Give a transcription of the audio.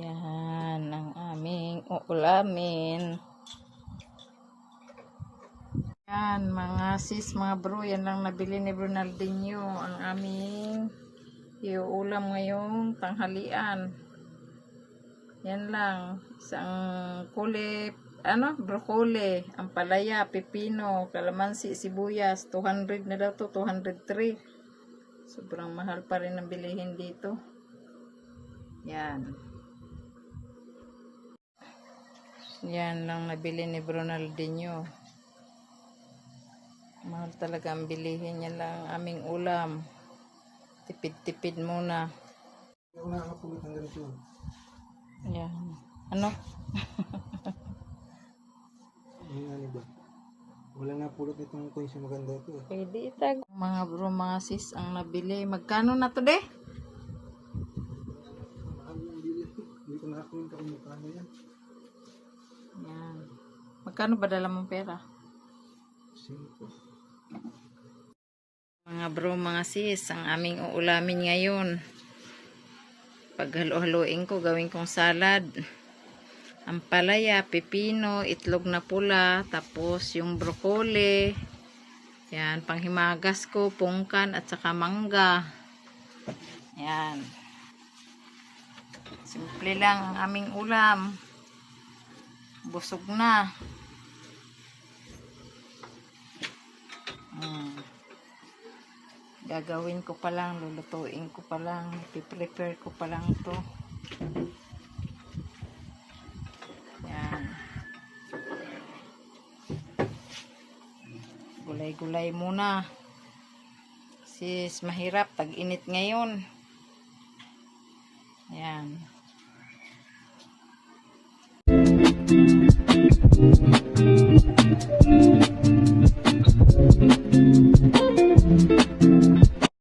Yan ang aming uulamin. Yan, mga sis, mga bro, yan lang nabili ni Bernardinho ang aming iuulam ngayong tanghalian. Yan lang, isang kulip, ano, broccoli, ampalaya, pepino, kalamansi, sibuyas, 200 na daw to, 203. Sobrang mahal pa rin ang bilihin dito. Yan. Yan lang nabili ni Bronaldinho. Mahal talaga ang bilihin niya lang ang aming ulam. Tipid-tipid muna. Yan. Ano? Ano ba? Wala na pulot itong coins yung maganda ito eh. Pwede itag. Mga bro, mga sis ang nabili. Magkano na to de? Mahal yung bili. Hindi ko nakakulit kung magkano. Yan. Magkano ba dala mong pera? Cinco. Mga bro, mga sis, ang aming uulamin ngayon. Paghalo-haloin ko, gawin kong salad. Ampalaya, pepino, itlog na pula, tapos yung broccoli. Yan, panghimagas ko, pungkan, at saka mangga. Yan. Simple lang ang aming ulam. Busog na. Mm. Gagawin ko pa lang, lulutuin ko pa lang, piprepare ko pa lang to. Yan. Gulay-gulay muna. Sis, mahirap, tag-init ngayon. Yan.